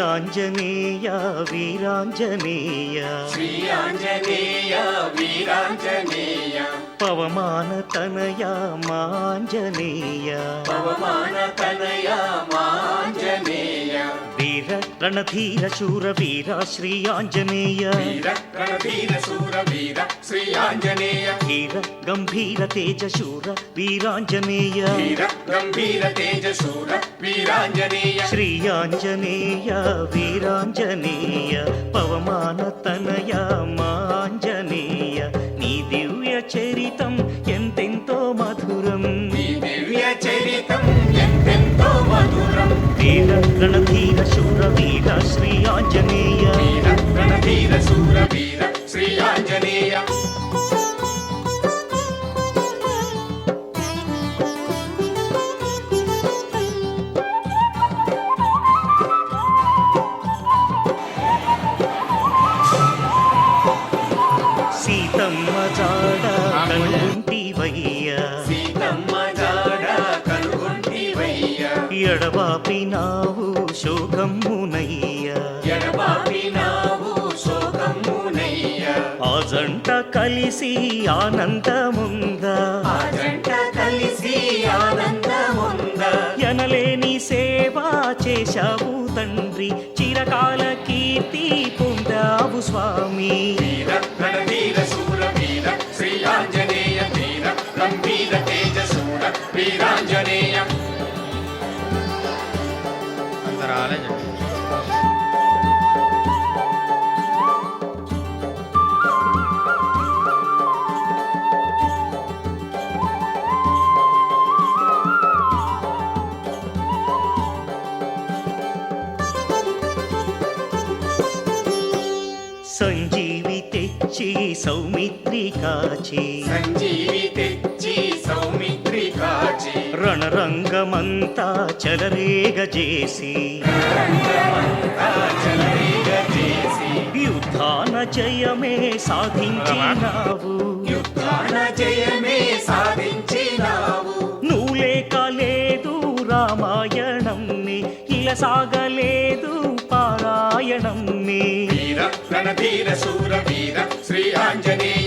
ఆంజనేయ వీరాంజనేయ శ్రీ ఆంజనేయ వీరాంజనేయ పవమాన తనయ మాంజనేయ పవమాన తనయ మాంజనేయ వీర రణధీర శూర వీర శ్రీ ఆంజనేయ వీర రణధీర శూర వీర శ్రీ ఆంజనేయ ధీర గంభీర తేజ శూర వీరాంజనేయ. వీర గంభీర తేజ శూర వీరాంజనేయ. శ్రీ ఆంజనేయ వీరాంజనేయ పవమాన తనయ మాంజనేయ. సీతమ్మ జాడ కనుంటివయ్య సీతమ్మ జాడ కనుగొంటివయ్య ఎడబాపినావు శోకమ్మునయ్య ఎడబాపినావు శోకమునయ్య ఆ జంట కలిసి ఆనందముందా. ఆ జంట కలిసి ఆనందముంద. ఎనలేని సేవ చేశావు తండ్రి. చిరకాల కీర్తి పొందావు స్వామి. వీరాంజనేయ అంత రాలే చెప్పు సంజీవి తెచ్చి సౌమిత్రి కాచి సంజీవి రంగమంతా చెలరేగ చేసి యుద్ధాన జయమే సాధించినావు. యుద్ధాన జయమే సాధించినావు. నువ్వు లేక లేదు రామాయణం ఇలా సాగలేదు పారాయణం వీర రణధీర శూర వీర శ్రీ ఆంజనేయ